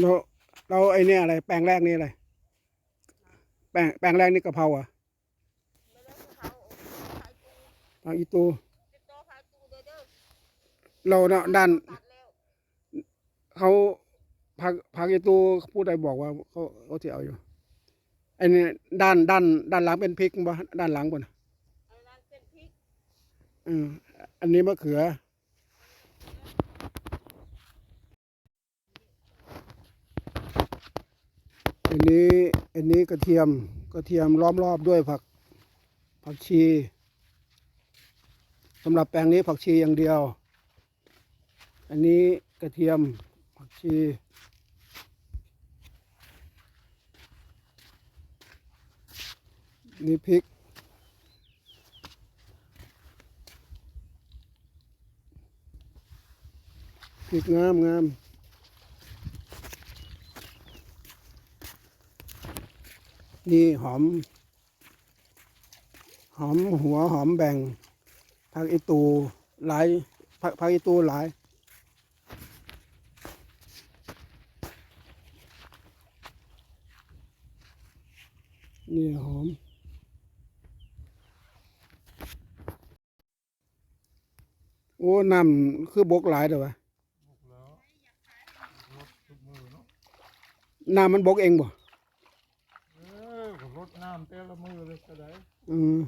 เราเราไอเนี่ยอะไร แปลงแรกนี่อะไร แปลงแปลงแรกนี่กะเพราอะไม่ได้เขาขายตูผักอีตูติดต่อขายตูเด้อเด้อเราเนาะด้านตัดแล้วเขาผักผักอีตูพูดอะไรบอกว่าเขาเขาจะเอาอยู่ไอ้นี่ด้านด้าน ด้านหลังเป็นพริกบ่ด้านหลังบ่นะอันนั้นเป็นพริกอืมอันนี้มะเขือ อันนี้อันนี้กระเทียมกระเทียมล้อมรอบด้วยผักผักชีสำหรับแปลงนี้ผักชีอย่างเดียว อันนี้กระเทียมผักชีนี่พริก พริกงามงาม นี่หอม หอมหัวหอมแบ่งผักอีตูหลายผักผักอีตูหลายนี่หอมโอ้น้ำคือบกหลายเด้อวะบุกแล้วรถทุกมือเนาะน้ำมันบกเองบ่เออก็ รถน้ำแต่ละมือเลยก็ได้อืม